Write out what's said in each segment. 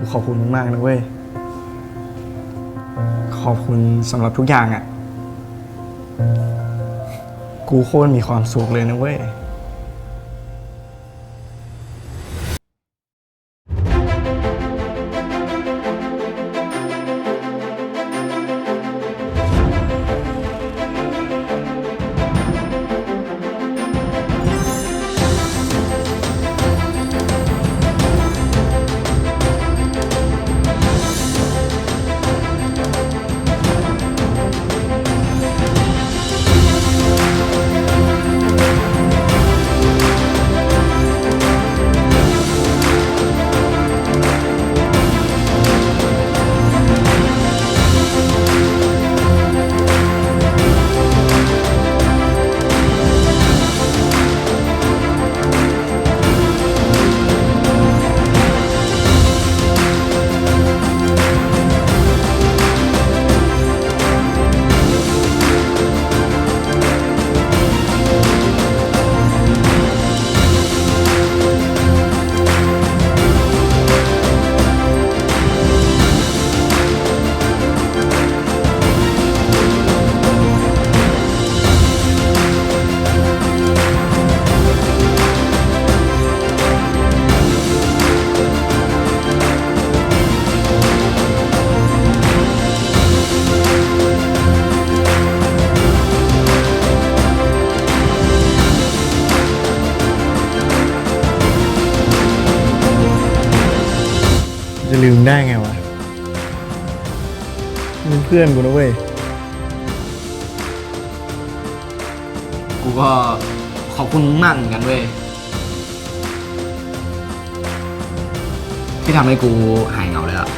กูขอบคุณมึงมากนะเว้ย ขอบคุณสำหรับทุกอย่างอะ่ะ กูโคตรมีความสุขเลยนะเว้ย จะลืมได้ไงวะมึงเพื่อนกูนะเว้ย กูก็ขอบคุณมึงมากเหมือนกันเว้ย ที่ทำให้กูหายเหงาเลยอะ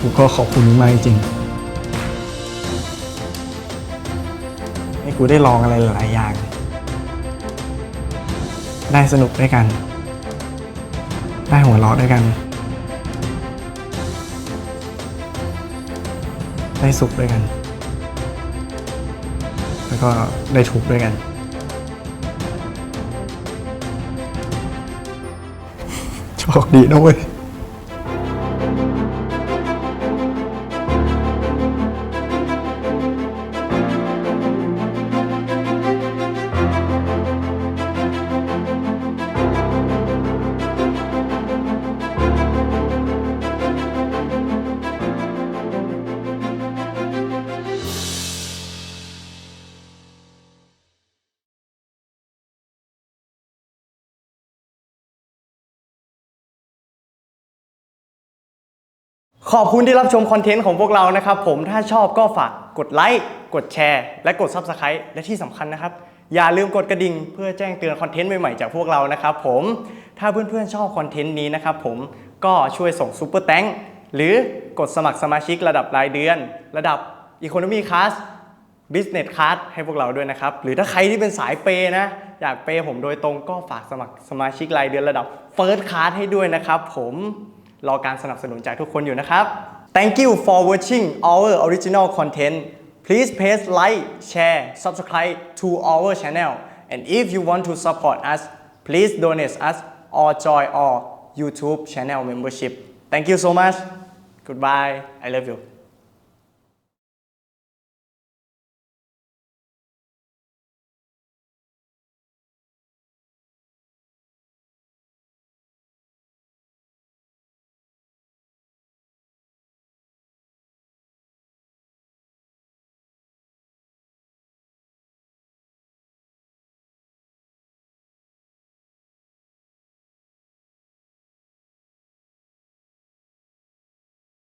กูก็ขอบคุณมึงมากจริงให้กูได้ลองอะไรหลายๆอย่าง ได้สนุกด้วยกัน ได้หัวเราะด้วยกัน ได้สุขด้วยกัน แล้วก็ได้ทุกข์ด้วยกัน โชคดีนะเว้ย ขอบคุณที่รับชมคอนเทนต์ของพวกเรานะครับ ผมถ้าชอบก็ฝากกดไลค์กดแชร์ และกด Subscribe และที่สำคัญนะครับ อย่าลืมกดกระดิ่งเพื่อแจ้งเตือนคอนเทนต์ใหม่ๆจากพวกเรานะครับผมถ้าเพื่อนๆชอบคอนเทนต์นี้นะครับผมก็ช่วยส่งซูเปอร์แตงหรือกดสมัครสมาชิกระดับรายเดือน ระดับ Economy Class Business Class ให้พวกเราด้วยนะครับ หรือถ้าใครที่เป็นสายเปย์นะ อยากเปย์ผมโดยตรงก็ฝากสมัครสมาชิกรายเดือนระดับ First Class ให้ด้วยนะครับผม รอการสนับสนุนจากทุกคนอยู่นะครับ Thank you for watching our original content please press like share subscribe to our channel and if you want to support us please donate us or join our YouTube channel membership thank you so much goodbye I love you